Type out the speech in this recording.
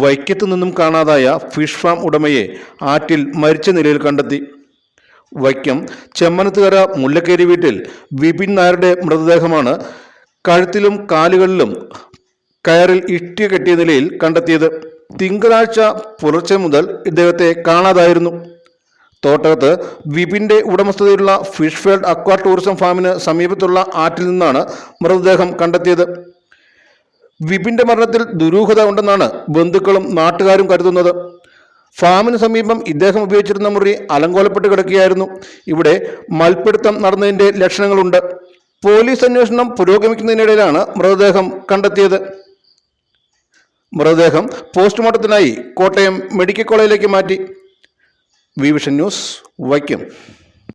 വൈക്കത്തു നിന്നും കാണാതായ fish farm ഉടമയെ ആറ്റിൽ മരിച്ച നിലയിൽ കണ്ടെത്തി. വൈക്കം ചെമ്മനത്തുകര മുല്ലക്കേരി വീട്ടിൽ വിപിൻ നായരുടെ മൃതദേഹമാണ് കഴുത്തിലും കാലുകളിലും കയറിൽ ഇഷ്ടിക കെട്ടിയ നിലയിൽ കണ്ടെത്തിയത്. തിങ്കളാഴ്ച പുലർച്ചെ മുതൽ ഇദ്ദേഹത്തെ കാണാതായിരുന്നു. തോട്ടകത്ത് വിപിന്റെ ഉടമസ്ഥതയിലുള്ള ഫിഷ് ഫീൽഡ് അക്വാ ടൂറിസം ഫാമിന് സമീപത്തുള്ള ആറ്റിൽ നിന്നാണ് മൃതദേഹം കണ്ടെത്തിയത്. വിപിന്റെ മരണത്തിൽ ദുരൂഹത ഉണ്ടെന്നാണ് ബന്ധുക്കളും നാട്ടുകാരും കരുതുന്നത്. ഫാമിന് സമീപം ഇദ്ദേഹം ഉപയോഗിച്ചിരുന്ന മുറി അലങ്കോലപ്പെട്ട് കിടക്കുകയായിരുന്നു. ഇവിടെ മൽപ്പിടുത്തം നടന്നതിന്റെ ലക്ഷണങ്ങളുണ്ട്. പോലീസ് അന്വേഷണം പുരോഗമിക്കുന്നതിനിടയിലാണ് മൃതദേഹം കണ്ടെത്തിയത്. മൃതദേഹം പോസ്റ്റ്മോർട്ടത്തിനായി കോട്ടയം മെഡിക്കൽ കോളേജിലേക്ക് മാറ്റി. Vision news Vaikom.